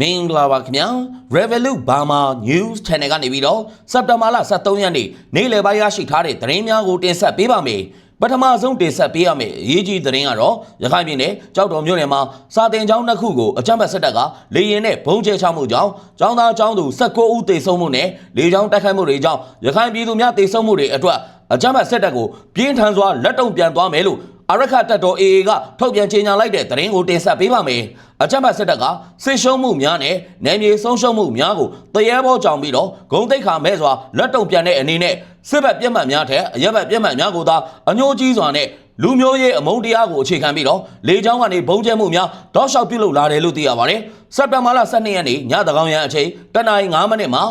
မင်္ဂလာပါခင်ဗျာ Revolut Burma News Channel ကနေပြီးတော့စက်တင်ဘာလ23ရက်နေ့နေ့လယ်ပိုင်းရရှိထားတဲ့သတင်းများကိုတင်ဆက်ပေးပါမယ်ပထမဆုံးတင်ဆက်ပေးရမယ့်အရေးကြီးသတင်းကတော့ရခိုင်ပြည်နယ်ကြောက်တော်မြို့နယ်မှာစာတင်ကျောင်းတစ်ခုကိုအကြမ်းဖက်စစ်တပ်ကလေရင်နဲ့ဘုံကျဲချမှုကြောင့်ကျောင်းသားကျောင်းသူ19ဦးသေဆုံးမှုနဲ့လေကြောင်းတိုက်ခိုက်မှုတွေကြောင့်ရခိုင်ပြည်သူများသေဆုံးမှုတွေအတွက်အကြမ်းဖက်စစ်တပ်ကိုပြင်းထန်စွာလက်တုံ့ပြန်သွားမယ်လို့ အရခတ်တော် AA ကထုတ်ပြန်ကြေညာလိုက်တဲ့သတင်းကိုတင်ဆက်ပေးပါမယ်။အကြမ်းဖက်စစ်တပ်ကစစ်ရှုံးမှုများနဲ့နယ်မြေဆုံးရှုံးမှုများကိုတရေဘောကြောင်ပြီးတော့ဂုံတိတ်ခါမဲ့စွာလက်တုံပြန်တဲ့အနေနဲ့စစ်ဘက်ပြက်မှတ်များထက်အရက်ဘက်ပြက်မှတ်များကိုသာအညှိုးကြီးစွာနဲ့လူမျိုးရေးအမုန်းတရားကိုအခြေခံပြီးတော့လေကြောင်းကနေဘုံကျဲမှုများတောက်လျှောက်ပြုလုပ်လာတယ်လို့သိရပါတယ်။စက်တင်ဘာလ12ရက်နေ့ညသကောင်ရန်အချိန်တနင်္လာ9မိနစ်မှာ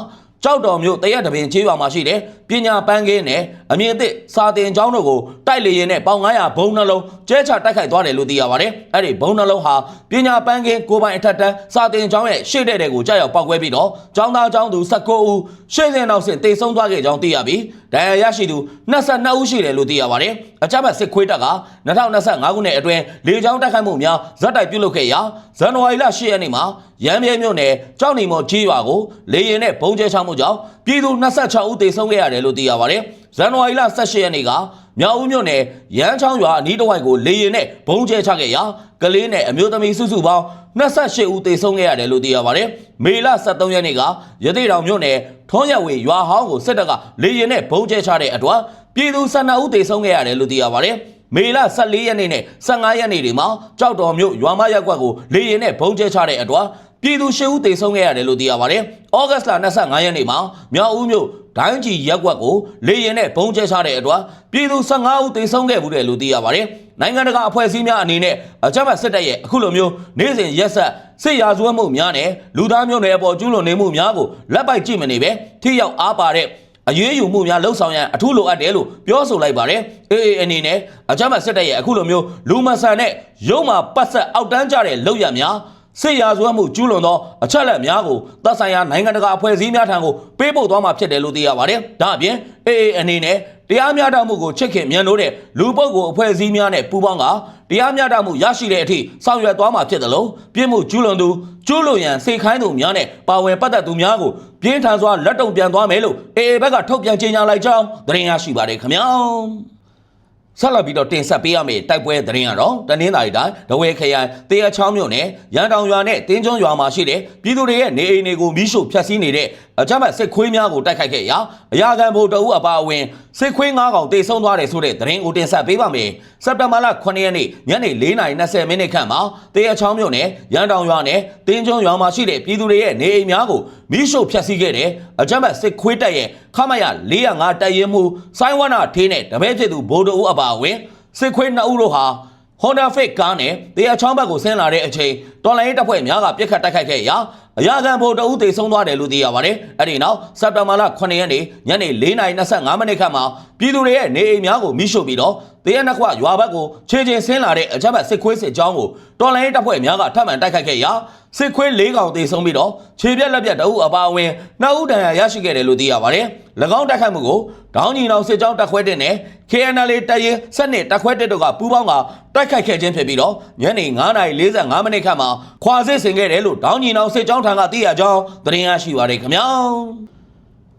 ကြောက်တော်မျိုးတရက်တပင်ချေးရွာမှာရှိတဲ့ပညာပန်းကင်းနဲ့အမြင့်အသစ်စာတင်ကျောင်းတို့ကိုတိုက်လေရင်နဲ့ပေါင်900ဘုံနှလုံးကျဲချတိုက်ခိုက်သွားတယ်လို့သိရပါတယ်။အဲ့ဒီဘုံနှလုံးဟာပညာပန်းကင်းကိုပိုင်အထက်တန်းစာတင်ကျောင်းရဲ့ရှေ့တဲ့တဲ့ကိုကြောက်ရောက်ပောက်ကွဲပြီးတော့ကျောင်းသားကျောင်းသူ19ဦးရှေ့စဉ်နောက်စဉ်တေဆုံးသွားခဲ့ကြောင်းသိရပြီးဒဏ်ရာရရှိသူ22ဦးရှိတယ်လို့သိရပါတယ်။အကြမ်းဖက်စစ်ခွေးတပ်က2025ခုနှစ်အတွင်းလေကြောင်းတိုက်ခိုက်မှုများဇက်တိုက်ပြုလုပ်ခဲ့ရာဇန်နဝါရီလ10ရက်နေ့မှာရမ်းမြဲမြို့နယ်ကြောက်နီမော်ကြီးရွာကိုလေရင်နဲ့ဘုံကျဲချမှုကြောင့် ပြည်သူ26ဦးသေဆုံးခဲ့ရတယ်လို့သိရပါတယ်။ဇန်နဝါရီလ18ရက်နေ့ကမြောက်ဦးမြို့နယ်ရမ်းချောင်းရွာအနီးတစ်ဝိုက်ကိုလေရင်နဲ့ဘုံကျဲချခဲ့ရာကလေးနဲ့အမျိုးသမီးစုစုပေါင်း28ဦးသေဆုံးခဲ့ရတယ်လို့သိရပါတယ်။မေလ23ရက်နေ့ကရသေးတောင်မြို့နယ်ထွန်းရဝေရွာဟောင်းကိုစစ်တပ်ကလေရင်နဲ့ဘုံကျဲချတဲ့အတွက်ပြည်သူ12ဦးသေဆုံးခဲ့ရတယ်လို့သိရပါတယ်။မေလ14ရက်နေ့နဲ့15ရက်နေ့တွေမှာကြောက်တော်မြို့ရွာမရက်ကွက်ကိုလေရင်နဲ့ဘုံကျဲချတဲ့အတွက် ပြည်သူ၈ဦးသေဆုံးခဲ့ရတယ်လို့သိရပါတယ်။ဩဂတ်စ်လ25ရက်နေ့မှာမြောက်ဦးမြို့ဒိုင်းကြီးရက်ကွက်ကိုလေရင်နဲ့ဘုံကျဲချတဲ့အတွက်ပြည်သူ15ဦးသေဆုံးခဲ့မှုတယ်လို့သိရပါတယ်။နိုင်ငံတကာအဖွဲ့အစည်းများအနေနဲ့အကြမ်းဖက်စစ်တပ်ရဲ့အခုလိုမျိုးနေ့စဉ်ရက်ဆက်စစ်ရာဇဝတ်မှုများနဲ့လူသားမျိုးနွယ်အပေါ်ကျူးလွန်နေမှုများကိုလက်ပိုက်ကြည့်မနေပဲထိရောက်အားပါတဲ့အရေးယူမှုများလှုပ်ဆောင်ရန်အထူးလိုအပ်တယ်လို့ပြောဆိုလိုက်ပါတယ်။ AA အနေနဲ့အကြမ်းဖက်စစ်တပ်ရဲ့အခုလိုမျိုးလူမဆန်တဲ့ရုံးမှာပတ်ဆက်အောက်တန်းကြတဲ့လောက်ရများ စစ်ရာဇဝတ်မှုကျူးလွန်သောအချက်အလက်များကိုသက်ဆိုင်ရာနိုင်ငံတကာအဖွဲ့အစည်းများထံကိုပေးပို့သွားမှာဖြစ်တယ်လို့သိရပါတယ်။ဒါအပြင် AA အနေနဲ့တရားမျှတမှုကိုချစ်ခင်မြန်လို့တဲ့လူပုဂ္ဂိုလ်အဖွဲ့အစည်းများနဲ့ပူးပေါင်းကတရားမျှတမှုရရှိတဲ့အထိဆောင်ရွက်သွားမှာဖြစ်တယ်လို့ပြစ်မှုကျူးလွန်သူကျူးလွန်ရန်စေခိုင်းသူများနဲ့ပါဝင်ပတ်သက်သူများကိုပြင်းထန်စွာလက်တုံပြန်သွားမယ်လို့ AA ဘက်ကထုတ်ပြန်ကြေညာလိုက်ကြောင်းသတင်းရရှိပါတယ်ခင်ဗျာ ဆက်လက်ပြီးတော့တင်ဆက်ပေးရမယ့်တိုက်ပွဲသတင်းကတော့တနင်္သာရီတိုင်းဒဝဲခရိုင်တေရချောင်းမြို့နယ်ရန်တောင်ရွာနဲ့တင်းကျွန်းရွာမှာရှိတဲ့ပြည်သူတွေရဲ့နေအိမ်တွေကိုမိရှို့ဖျက်ဆီးနေတဲ့အကြမ်းဖက်စစ်ခွေးများကိုတိုက်ခိုက်ခဲ့ရာအရာခံဗိုလ်တအုပ်အပါအဝင်စစ်ခွေး9ကောင်တေဆုံးသွားတယ်ဆိုတဲ့သတင်းကိုတင်ဆက်ပေးပါမယ်စက်တင်ဘာလ9ရက်နေ့ညနေ4:20မိနစ်ခန့်မှာတေရချောင်းမြို့နယ်ရန်တောင်ရွာနဲ့တင်းကျွန်းရွာမှာရှိတဲ့ပြည်သူတွေရဲ့နေအိမ်များကိုမိရှို့ဖျက်ဆီးခဲ့တဲ့အကြမ်းဖက်စစ်ခွေးတပ်ရဲ့ခမရ405တပ်ရင်းမှုစိုင်းဝနာထေးနဲ့တပည့်ဖြစ်သူဗိုလ်တအုပ်အပါအဝင်စစ်ခွေး2ဦးတို့ဟာ Honda Fit ကားနဲ့တရားချောင်းဘက်ကိုဆင်းလာတဲ့အချိန်တော်လိုင်းတပ်ဖွဲ့များကပြစ်ခတ်တိုက်ခိုက်ခဲ့ရာအရာခံဗိုလ်တအုပ်တေဆုံးသွားတယ်လို့သိရပါတယ်။အဲ့ဒီနောက်စက်တင်ဘာလ9ရက်နေ့ညနေ4:25မိနစ်ခန့်မှာပြည်သူတွေရဲ့နေအိမ်များကိုမိရှို့ပြီးတော့ တရားနှခွရွာဘက်ကိုခြေချင်းဆင်းလာတဲ့အကြမ်းဖက်စစ်ခွေးစစ်ကြောင်းကိုတော်လိုင်းတပ်ဖွဲ့များကထပ်မံတိုက်ခိုက်ခဲ့ရာစစ်ခွေး၄កောင်တေဆုံးပြီးတော့ခြေပြက်လက်ပြက်တအုပ်အပါအဝင်နှစ်ဦးဒဏ်ရာရရှိခဲ့တယ်လို့သိရပါတယ်။၎င်းတိုက်ခိုက်မှုကိုဒေါင်းညီနောင်စစ်ကြောင်းတပ်ခွဲတဲ့နဲ့ KNL တပ်ရင်းစက်နဲ့တပ်ခွဲတဲ့တို့ကပူးပေါင်းကတိုက်ခိုက်ခဲ့ခြင်းဖြစ်ပြီးတော့ညနေ9:45မိနစ်ခန့်မှာခွာစစ်ဆင်ခဲ့တယ်လို့ဒေါင်းညီနောင်စစ်ကြောင်းထံကသိရကြောင်းသတင်းရရှိပါရခင်ဗျာ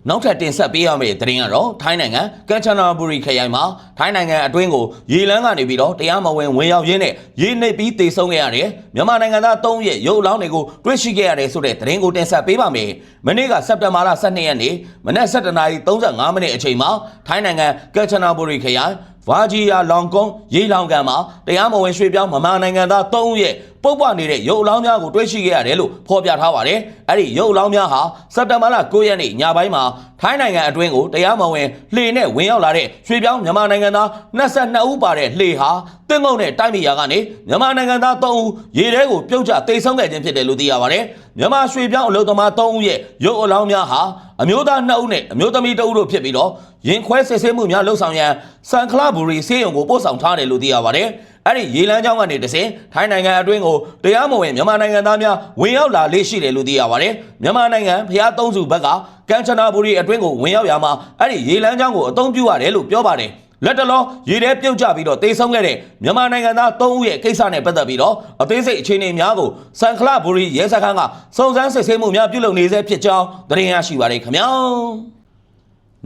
နောက်ထပ်တင်ဆက်ပေးရမယ့်သတင်းကတော့ထိုင်းနိုင်ငံကန်ချနာဘူရီခရိုင်မှာထိုင်းနိုင်ငံအတွင်းကိုရေလန်းကနေပြီးတော့တရားမဝင်ဝင်ရောက်ရင်းနဲ့ရေနှိပ်ပြီးတေဆုံးခဲ့ရတယ်မြန်မာနိုင်ငံသား၃ရဲ့ရုပ်အလောင်းတွေကိုတွေ့ရှိခဲ့ရတယ်ဆိုတဲ့သတင်းကိုတင်ဆက်ပေးပါမယ်မနေ့ကစက်တင်ဘာလ12ရက်နေ့မနက်7:35မိနစ်အချိန်မှာထိုင်းနိုင်ငံကန်ချနာဘူရီခရိုင်ဗာဂျီယာလောင်ကုန်းရေလောင်ကန်မှာတရားမဝင်ရွှေ့ပြောင်းမမနိုင်ငံသား၃ဦးရဲ့ ပုတ်ပွနေတဲ့ရုပ်အလောင်းများကိုတွေ့ရှိခဲ့ရတယ်လို့ဖော်ပြထားပါတယ်။အဲ့ဒီရုပ်အလောင်းများဟာစက်တင်ဘာလ9ရက်နေ့ညပိုင်းမှာထိုင်းနိုင်ငံအတွင်းကိုတရားမဝင်လှေနဲ့ဝင်ရောက်လာတဲ့ရွှေ့ပြောင်းမြန်မာနိုင်ငံသား22ဦးပါတဲ့လှေဟာတင်းငုံနဲ့တိုက်မိရာကနေမြန်မာနိုင်ငံသား3ဦးရေထဲကိုပြုတ်ကျတိတ်ဆုံးခဲ့ခြင်းဖြစ်တယ်လို့သိရပါတယ်။မြန်မာရွှေ့ပြောင်းအလုပ်သမား3ဦးရဲ့ရုပ်အလောင်းများဟာအမျိုးသား2ဦးနဲ့အမျိုးသမီး2ဦးတို့ဖြစ်ပြီးတော့ရင်ခွဲစစ်ဆေးမှုများလှုပ်ဆောင်ရန်စန်ခလာဘူရီစေးရုံကိုပို့ဆောင်ထားတယ်လို့သိရပါတယ်။ အဲ့ဒီရေလမ်းကြောင်းကနေတဆင်ထိုင်းနိုင်ငံအတွင်းကိုတရားမဝင်မြန်မာနိုင်ငံသားများဝင်ရောက်လာလေးရှိတယ်လို့သိရပါတယ်။မြန်မာနိုင်ငံဖျားသုံးစုဘက်ကကန်ချနာဘူရီအတွင်းကိုဝင်ရောက်ရမှာအဲ့ဒီရေလမ်းကြောင်းကိုအသုံးပြုရတယ်လို့ပြောပါတယ်လက်တလောရေထဲပြုတ်ကျပြီးတော့တေဆုံးခဲ့တဲ့မြန်မာနိုင်ငံသား၃ဦးရဲ့ကိစ္စနဲ့ပတ်သက်ပြီးတော့အသေးစိတ်အခြေအနေများကိုစံခလဘူရီရဲစခန်းကစုံစမ်းစစ်ဆေးမှုများပြုလုပ်နေဆဲဖြစ်ကြောင်းသတင်းရရှိပါရခင်ဗျာ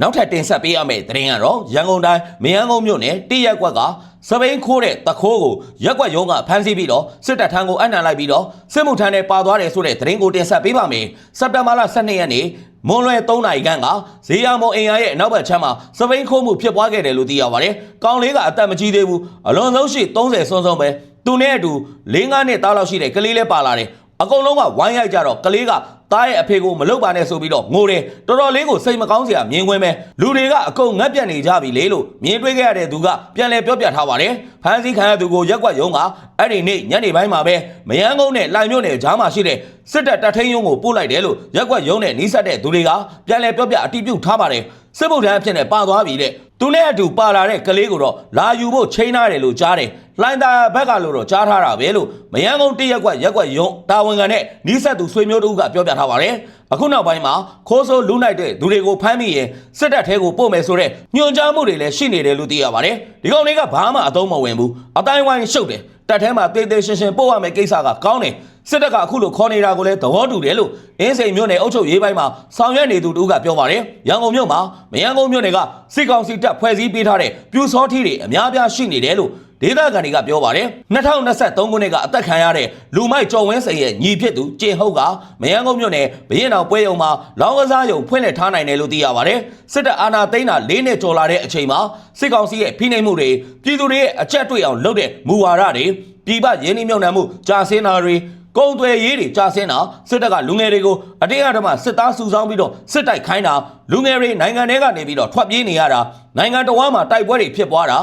နောက်ထပ်တင်ဆက်ပေးရမယ့်သတင်းကတော့ရန်ကုန်တိုင်းမယန်းကုန်းမြို့နယ်တိရက်ကွက်ကစပိန်ခိုးတဲ့တခိုးကိုရက်ကွက်ရုံးကဖမ်းဆီးပြီးတော့စစ်တပ်ထမ်းကိုအနှံလိုက်ပြီးတော့စစ်မှုထမ်းနဲ့ပါသွားတယ်ဆိုတဲ့သတင်းကိုတင်ဆက်ပေးပါမယ်စက်တဘာလ12ရက်နေ့မွန်လွယ်3နိုင်ခန့်ကဇေယျမော်အင်ယာရဲ့အနောက်ဘက်ခြမ်းမှာစပိန်ခိုးမှုဖြစ်ပွားခဲ့တယ်လို့သိရပါတယ်။ကောင်လေးကအသက်မကြီးသေးဘူးအလွန်ဆုံးရှိ30စွန်းစွန်းပဲသူနဲ့အတူ၄၅နှစ်သားလောက်ရှိတဲ့ကလေးလည်းပါလာတယ်။ အကုန်လုံးကဝိုင်းရိုက်ကြတော့ကလေးကတားရဲ့အဖေကိုမလုပ်ပါနဲ့ဆိုပြီးတော့ငိုတယ်တော်တော်လေးကိုစိတ်မကောင်းစရာမြင်ကွင်းပဲလူတွေကအကုန်ငတ်ပြတ်နေကြပြီလေလို့မြင်တွေ့ခဲ့ရတဲ့သူကပြန်လဲပြောပြထားပါတယ်ဖမ်းဆီးခံရသူကိုရက်ကွက်ရုံးကအဲ့ဒီနေ့ညနေပိုင်းမှာပဲမယန်းကုန်းနဲ့လိုင်မြို့နယ်ကြားမှာရှိတဲ့စစ်တပ်တပ်ထင်းရုံးကိုပို့လိုက်တယ်လို့ရက်ကွက်ရုံးနဲ့နှီးဆက်တဲ့သူတွေကပြန်လဲပြောပြအတိပြုထားပါတယ်စစ်ဗုဒ္ဓံအဖြစ်နဲ့ပါသွားပြီတဲ့သူနဲ့အတူပါလာတဲ့ကလေးကိုတော့လာယူဖို့ချိန်ထားတယ်လို့ကြားတယ်။ လိုင်းတာဘက်ကလို့တော့ကြားထားတာပဲလို့မယန်းကုန်းတရက်ကွက်ရက်ကွက်ယုံတာဝန်ခံနဲ့နီးစပ်သူဆွေမျိုးတို့ကပြောပြထားပါတယ်။အခုနောက်ပိုင်းမှာခိုးဆိုးလူနိုင်တဲ့သူတွေကိုဖမ်းမိရင်စစ်တပ်ထဲကိုပို့မယ်ဆိုတဲ့ညွှန်ကြားမှုတွေလည်းရှိနေတယ်လို့သိရပါတယ်။ဒီကောင်လေးကဘာမှအသုံးမဝင်ဘူး။အတိုင်းဝိုင်းရှုပ်တယ်။တပ်ထဲမှာတေးသေးရှင်းရှင်းပို့ရမယ့်ကိစ္စကကောင်းတယ်။ စစ်တပ်ကအခုလိုခေါ်နေတာကိုလည်းသဘောတူတယ်လို့အင်းစိန်မြို့နယ်အုပ်ချုပ်ရေးပိုင်းမှာဆောင်ရွက်နေသူတို့ကပြောပါတယ်။ရန်ကုန်မြို့မှာမရန်ကုန်မြို့နယ်ကစစ်ကောင်စီတပ်ဖွဲ့စည်းပေးထားတဲ့ပြူစောထီတွေအများအပြားရှိနေတယ်လို့ဒေသခံတွေကပြောပါတယ်2023ခုနှစ်ကအသက်ခံရတဲ့လူမိုက်ကျော်ဝင်းစိန်ရဲ့ညီဖြစ်သူကျင်ဟုတ်ကမရန်ကုန်မြို့နယ်ဘရင်တော်ပွဲရုံမှာလောင်းကစားရုံဖွင့်လှစ်ထားနိုင်တယ်လို့သိရပါတယ်စစ်တပ်အာဏာသိမ်းတာ၄နှစ်ကျော်လာတဲ့အချိန်မှာစစ်ကောင်စီရဲ့ဖိနှိပ်မှုတွေပြည်သူတွေရဲ့အကြက်တွေ့အောင်လုပ်တဲ့မူဝါဒတွေပြည်ပရင်းနှီးမြှုပ်နှံမှုကြာစင်းတာတွေ ကုံသွယ်ရေးတွေကြာဆင်းတာစစ်တပ်ကလူငယ်တွေကိုအတင်းအဓမ္မစစ်သားစုဆောင်းပြီးတော့စစ်တိုက်ခိုင်းတာလူငယ်တွေနိုင်ငံထဲကနေပြီးတော့ထွက်ပြေးနေရတာနိုင်ငံတော်မှာတိုက်ပွဲတွေဖြစ်ပွားတာ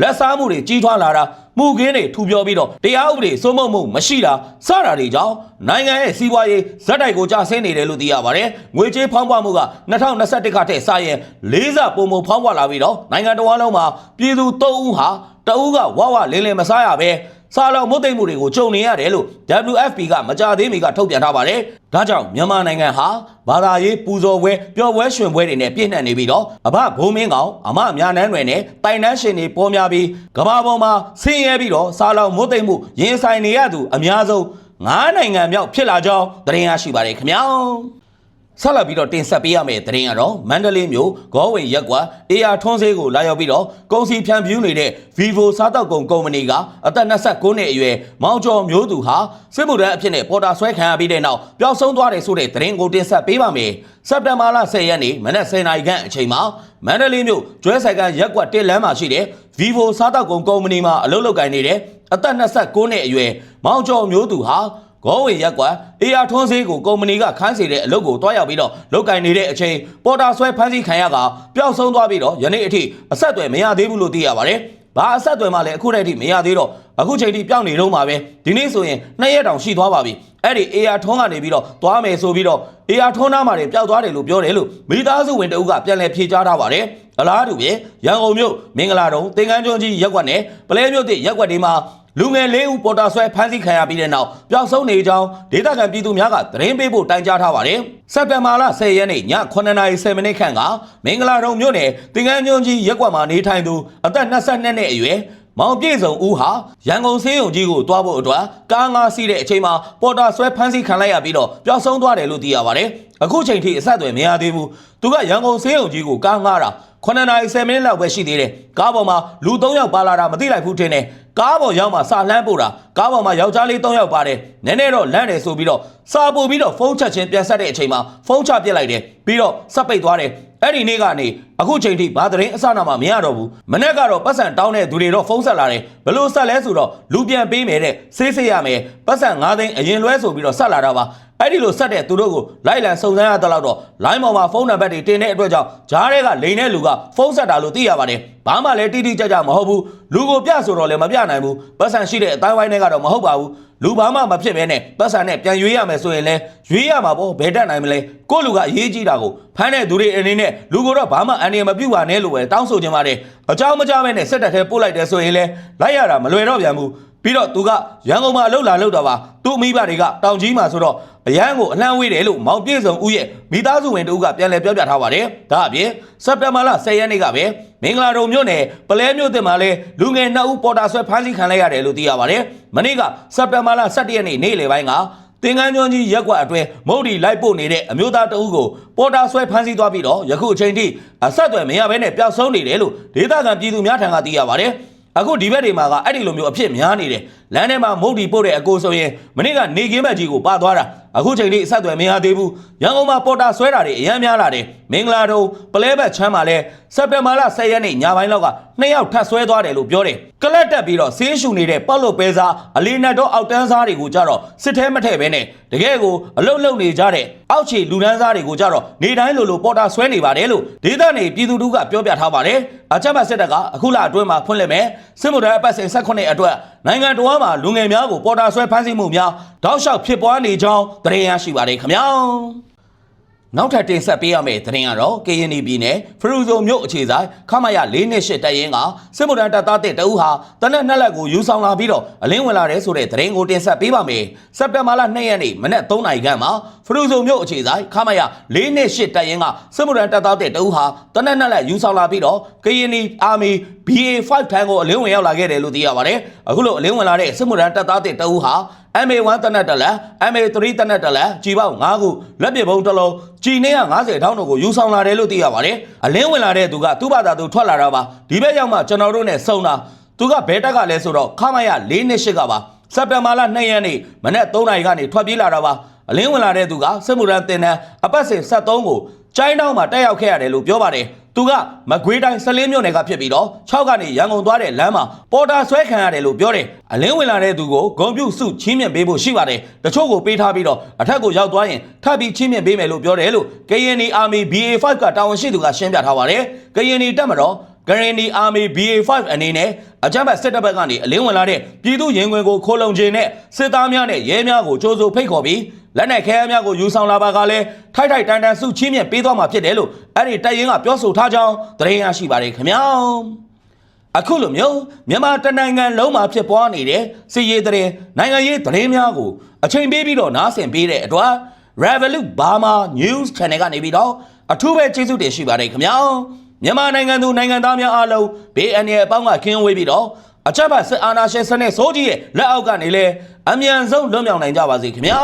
လက်စားမှုတွေကြီးထွားလာတာမှုခင်းတွေထူပြောပြီးတော့တရားဥပဒေစိုးမိုးမှုမရှိတာစတာတွေကြောင့်နိုင်ငံရဲ့စီးပွားရေးဇက်တိုက်ကိုကြာဆင်းနေတယ်လို့သိရပါတယ်ငွေကြေးဖောင်းပွားမှုက2021ခါထက်စရင်လေးဆပုံပုံဖောင်းပွားလာပြီးတော့နိုင်ငံတော်လုံးမှာပြည်သူ၃ဦးဟာတအူးကဝဝလင်းလင်းမစားရပဲ စားလောက်မုတ်သိမ့်မှုတွေကိုကြုံနေရတယ်လို့ WFP ကမကြသေးမီကထုတ်ပြန်ထားပါတယ်။ဒါကြောင့်မြန်မာနိုင်ငံဟာဘာသာရေးပူဇော်ပွဲပျော်ပွဲရွှင်ပွဲတွေနဲ့ပြည့်နှက်နေပြီးတော့အဘဘုံမင်းကောင်အမအများနန်းတွေနဲ့တိုင်တန်းရှင်တွေပေါ်များပြီးကမ္ဘာပေါ်မှာဆင်းရဲပြီးတော့စားလောက်မုတ်သိမ့်မှုရင်ဆိုင်နေရသူအများဆုံးငါးနိုင်ငံမြောက်ဖြစ်လာကြောင်းသတင်းရရှိပါတယ်ခင်ဗျာ။ ဆက်လက်ပြီးတော့တင်ဆက်ပေးရမယ့်သတင်းကတော့မန္တလေးမြို့ဂေါ်ဝင်ရက်ကွာ AR ထွန်းစေးကိုလာရောက်ပြီးတော့ကုန်စည်ဖြန့်ဖြူးနေတဲ့ Vivo စားတောက်ကုန်ကုမ္ပဏီကအသက်29နှစ်အရွယ်မောင်ကျော်မျိုးသူဟာစစ်မှုထမ်းအဖြစ်နဲ့ပေါ်တာဆွဲခံရပြီးတဲ့နောက်ပျောက်ဆုံးသွားတယ်ဆိုတဲ့သတင်းကိုတင်ဆက်ပေးပါမယ်။စက်တင်ဘာလ10ရက်နေ့မနက်10:00နာရီခန့်အချိန်မှာမန္တလေးမြို့ကျွဲဆိုင်ကရက်ကွက်တစ်လမ်းမှာရှိတဲ့ Vivo စားတောက်ကုန်ကုမ္ပဏီမှာအလုပ်လုပ်ကိုင်နေတဲ့အသက်29နှစ်အရွယ်မောင်ကျော်မျိုးသူဟာ ဂေါ်ဝင်ရက်ကွာအေယာထွန်းစေးကိုကုမ္ပဏီကခန်းစီတဲ့အလုပ်ကိုတွားရောက်ပြီးတော့လုပ်ကင်နေတဲ့အချိန်ပေါ်တာဆွဲဖမ်းဆီးခံရကပျောက်ဆုံးသွားပြီးတော့ယနေ့အထိအဆက်အသွယ်မရသေးဘူးလို့သိရပါတယ်။ဘာအဆက်အသွယ်မှလည်းအခုတည်းအထိမရသေးတော့အခုချိန်ထိပျောက်နေတော့မှာပဲဒီနေ့ဆိုရင်နှစ်ရက်တောင်ရှိသွားပါပြီ။အဲ့ဒီအေယာထွန်းကနေပြီးတော့သွားမယ်ဆိုပြီးတော့အေယာထွန်းသားမှာတွေပျောက်သွားတယ်လို့ပြောတယ်လို့မိသားစုဝင်တအုပ်ကပြန်လည်ဖြေကြားထားပါတယ်။အလားတူပဲရန်ကုန်မြို့မင်္ဂလာတုံသင်္ကန်းကျွန်းကြီးရက်ကွက်နဲ့ပလဲမြို့တစ်ရက်ကွက်ဒီမှာ လူငယ်လေးဦးပေါ်တာဆွဲဖမ်းဆီးခံရပြီးတဲ့နောက်ပျောက်ဆုံးနေကြောင်းဒေသခံပြည်သူများကသတင်းပေးဖို့တိုင်ကြားထားပါတယ်။စက်တင်ဘာလ10ရက်နေ့ည9:30မိနစ်ခန့်ကမင်္ဂလာတုံမြို့နယ်တင်ကန်းညွန့်ကြီးရက်ကွက်မှာနေထိုင်သူအသက်22နှစ်အရွယ် မောင်ပြည့်စုံဦးဟာရန်ကုန်စေးရုံကြီးကိုတွားဖို့အတွက်ကားငါးစီးတဲ့အချိန်မှာပေါ်တာဆွဲဖမ်းဆီးခံလိုက်ရပြီးတော့ပျောက်ဆုံးသွားတယ်လို့သိရပါတယ်။အခုချိန်ထိအဆက်အသွယ်မရသေးဘူး။သူကရန်ကုန်စေးရုံကြီးကိုကားငါးတာ9နာရီ10မိနစ်လောက်ပဲရှိသေးတယ်။ကားပေါ်မှာလူ3ယောက်ပါလာတာမသိလိုက်ဘူးထင်တယ်။ကားပေါ်ရောက်မှစာလှမ်းပို့တာကားပေါ်မှာယောက်ျားလေး3ယောက်ပါတယ်။နည်းနည်းတော့လန့်တယ်ဆိုပြီးတော့စာပို့ပြီးတော့ဖုန်းချက်ချင်းပြန်ဆက်တဲ့အချိန်မှာဖုန်းချပစ်လိုက်တယ်။ပြီးတော့စက်ပိတ်သွားတယ်။ အဲ့ဒီနေ့ကနေအခုချိန်ထိဘာသတင်းအစနာမှမရတော့ဘူး။မနေ့ကတော့ပတ်စံတောင်းတဲ့သူတွေတော့ဖုန်းဆက်လာတယ်။ဘလို့ဆက်လဲဆိုတော့လူပြန်ပေးမယ်တဲ့။ဆေးဆေးရမယ်။ပတ်စံ9သိန်းအရင်လွဲဆိုပြီးတော့ဆက်လာတာပါ။အဲ့ဒီလိုဆက်တဲ့သူတို့ကိုလိုက်လံစုံစမ်းရတဲ့လောက်တော့ line ပေါ်မှာဖုန်းနံပါတ်တွေတင်တဲ့အတွက်ကြောင့်ဂျားတွေကလိန်တဲ့လူကဖုန်းဆက်တာလို့သိရပါတယ်။ဘာမှလည်းတိတိကျကျမဟုတ်ဘူး။လူကိုပြဆိုတော့လည်းမပြနိုင်ဘူး။ပတ်စံရှိတဲ့အတိုင်းဝိုင်းတွေကတော့မဟုတ်ပါဘူး။လူဘာမှမဖြစ်ဘဲနဲ့ပတ်စံနဲ့ပြန်ရွေးရမယ်ဆိုရင်လည်းရွေးရမှာပေါ့ဘယ်တတ်နိုင်မလဲ။ကိုယ့်လူကအရေးကြီးတာကိုဖမ်းတဲ့သူတွေအနေနဲ့လူကိုတော့ဘာမှအန္တရာယ်မပြုပါနဲ့လို့ပဲတောင်းဆိုချင်ပါတယ်။အကြောင်းမကြားဘဲနဲ့စက်တက်ထဲပို့လိုက်တယ်ဆိုရင်လည်းလိုက်ရတာမလွယ်တော့ပြန်ဘူး။ ပြီးတော့သူကရန်ကုန်မှာအလုပ်လာလုပ်တာပါသူ့မိဘတွေကတောင်ကြီးမှာဆိုတော့အရန်ကိုအလှမ်းဝေးတယ်လို့မောင်ပြည့်စုံဦးရဲ့မိသားစုဝင်တို့ကပြန်လည်ပြောပြထားပါတယ်ဒါအပြင်စက်တင်ဘာလ10ရက်နေ့ကပဲမင်္ဂလာတုံမြို့နယ်ပလဲမြို့တင်မှာလဲလူငယ်နှစ်ဦးပေါ်တာဆွဲဖမ်းဆီးခံလိုက်ရတယ်လို့သိရပါတယ်မနေ့ကစက်တင်ဘာလ17ရက်နေ့နေ့လယ်ပိုင်းကတင်ကန်းကျွန်းကြီးရက်ကွက်အတွင်းမုတ်ဒီလိုက်ပို့နေတဲ့အမျိုးသားတအုပ်ကိုပေါ်တာဆွဲဖမ်းဆီးသွားပြီးတော့ယခုအချိန်ထိအဆက်အသွယ်မရဘဲနဲ့ပျောက်ဆုံးနေတယ်လို့ဒေသခံပြည်သူများထံကသိရပါတယ်။ အခုဒီဘက်တွေမှာကအဲ့ဒီလိုမျိုးအဖြစ်များနေတယ်။ လမ်းထဲမှာမုတ်ဒီပို့တဲ့အကိုဆိုရင်မနေ့ကနေကင်းဘက်ကြီးကိုပါသွားတာအခုချိန်ထိအဆက်အသွယ်မရသေးဘူး။ရန်ကုန်မှာပေါ်တာဆွဲတာတွေအများများလာတယ်။မင်္ဂလာတုံပလဲဘက်ချမ်းမှာလဲစက်တင်ဘာလ10ရက်နေ့ညပိုင်းလောက်ကနှစ်ယောက်ထပ်ဆွဲသွားတယ်လို့ပြောတယ်။ကလတ်တက်ပြီးတော့ဆေးရှူနေတဲ့ပေါက်လုတ်ပဲစားအလီနတ်တော့အောက်တန်းစားတွေကိုကြတော့စစ်ထဲမထည့်ဘဲနဲ့တကယ်ကိုအလုတ်လုံနေကြတဲ့အောက်ခြေလူဒန်းစားတွေကိုကြတော့နေတိုင်းလိုလိုပေါ်တာဆွဲနေပါတယ်လို့ဒေသနေပြည်သူတို့ကပြောပြထားပါတယ်။အကြမ်းဖက်စစ်တပ်ကအခုလအတွင်းမှာဖွင့်လှစ်မယ်စစ်မှုထမ်းအပတ်စဉ်18အတွက်နိုင်ငံတော်မှာလူငယ်များကိုပေါ်တာဆွဲဖမ်းဆီးမှုများတောက်လျှောက်ဖြစ်ပွားနေကြောင်းသတင်းရရှိပါတယ်ခင်ဗျာ။ နောက်ထပ်တင်ဆက်ပေးရမယ့်သတင်းကတော့ KNY ပြည်နယ်ဖရူဇိုမြို့အခြေဆိုင်ခမရ၄နှစ်ရှစ်တပ်ရင်းကစစ်မှုထမ်းတပ်သားတစ်တဦးဟာတနက်နှစ်လက်ကိုယူဆောင်လာပြီးတော့အလင်းဝင်လာတဲ့ဆိုတဲ့သတင်းကိုတင်ဆက်ပေးပါမယ်။စက်တင်ဘာလ2ရက်နေ့မနက်3နာရီခန့်မှာဖရူဇိုမြို့အခြေဆိုင်ခမရ၄နှစ်ရှစ်တပ်ရင်းကစစ်မှုထမ်းတပ်သားတစ်တဦးဟာတနက်နှစ်လက်ယူဆောင်လာပြီးတော့ KNY Army BA5 ထံကိုအလင်းဝင်ရောက်လာခဲ့တယ်လို့သိရပါတယ်။အခုလိုအလင်းဝင်လာတဲ့စစ်မှုထမ်းတပ်သားတစ်တဦးဟာ MA1 တနက်တလက် MA3 တနက်တလက်ကြီးပေါင်း5ခုလက်ပစ်ဘုံတစ်လုံးကြီး950ထောင်းတို့ကိုယူဆောင်လာတယ်လို့သိရပါတယ်အလင်းဝင်လာတဲ့သူကသူ့ဘာသာသူထွက်လာတာပါဒီဘက်ရောက်မှကျွန်တော်တို့နဲ့စုံတာသူကဘဲတက်ကလဲဆိုတော့ခမရ၄နှစ်ရှိကပါစက်တင်ဘာလ2ရက်နေ့မနက်3နာရီကနေထွက်ပြေးလာတာပါအလင်းဝင်လာတဲ့သူကစစ်မှုထမ်းတင်တန်းအပတ်စဉ်73ကိုကျိုင်းတောင်းမှာတက်ရောက်ခဲ့ရတယ်လို့ပြောပါတယ် သူကမကွေးတိုင်းဆလင်းမြို့နယ်ကဖြစ်ပြီးတော့6ကနေရန်ကုန်သွားတဲ့လမ်းမှာပေါ်တာဆွဲခံရတယ်လို့ပြောတယ်အလင်းဝင်လာတဲ့သူကိုဂုံပြုစုချင်းမြင့်ပေးဖို့ရှိပါတယ်တချို့ကိုပေးထားပြီးတော့အထက်ကိုရောက်သွားရင်ထပ်ပြီးချင်းမြင့်ပေးမယ်လို့ပြောတယ်လို့ KNY Army BA5 ကတာဝန်ရှိသူကရှင်းပြထားပါတယ် KNY တက်မတော် Guarantee Army BA5 အနေနဲ့အကြမ်းဖက်စစ်တပ်ဘက်ကနေအလင်းဝင်လာတဲ့ပြည်သူရင်ခွင်ကိုခိုးလုံခြင်းနဲ့စစ်သားများနဲ့ရဲများကိုကြိုးစိုးဖိတ်ခေါ်ပြီးလက်နက်ခဲယမ်းများကိုယူဆောင်လာပါကလည်းထိုက်ထိုက်တန်တန်စုချင်းမြင့်ပေးသွားမှာဖြစ်တယ်လို့အဲ့ဒီတိုက်ရင်ကပြောဆိုထားကြောင်းသတင်းရရှိပါတယ်ခင်ဗျာအခုလိုမျိုးမြန်မာတနိုင်ငံလုံးမှာဖြစ်ပွားနေတဲ့စစ်ရေးသတင်းနိုင်ငံရေးသတင်းများကိုအချိန်ပေးပြီးတော့နားဆင်ပေးတဲ့အတွက် Revolut Burma News Channel ကနေပြီးတော့အထူးပဲကျေးဇူးတင်ရှိပါတယ်ခင်ဗျာ မြန်မာနိုင်ငံသူနိုင်ငံသားများအားလုံးဘေးအန္တရာယ်အပေါင်းကကင်းဝေးပြီးတော့အချက်ပတ်စစ်အာဏာရှင်စနစ်စိုးကြီးရဲ့လက်အောက်ကနေလဲအမြန်ဆုံးလွတ်မြောက်နိုင်ကြပါစေခင်ဗျာ